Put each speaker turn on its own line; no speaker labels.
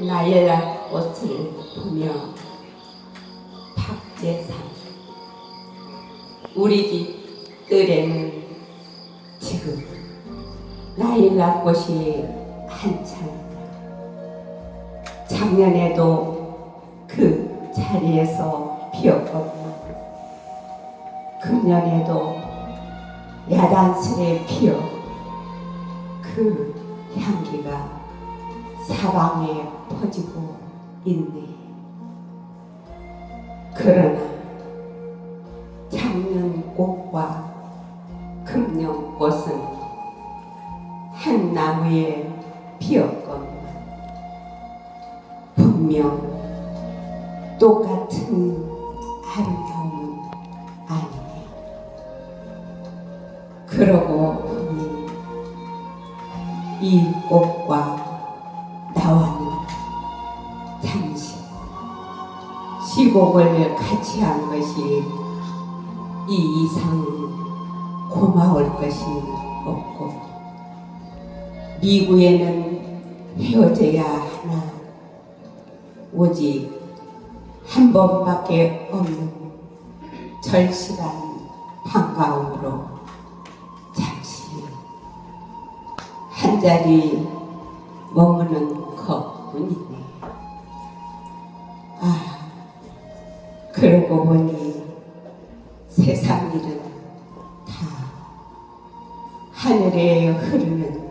나열한 옷을 보며 박재상 우리 집 뜰에는 지금 나일락 꽃이 한창이다. 작년에도 그 자리에서 피었거든. 금년에도 야단스레 피어 그 향기가 사방에 퍼지고 있네. 그러나 작년꽃과 금년꽃은 한 나무에 피었건만 분명 똑같은 아름다움은 아니네. 그러고 보니 이 꽃과 나와는 잠시. 시곡을 같이 한 것이 이 이상 고마울 것이 없고 미국에는 헤어져야 하나? 오직 한 번밖에 없는 절실한 반가움으로 잠시 한 자리 머무는 것뿐이네. 아, 그러고 보니 세상 일은 다 하늘에 흐르는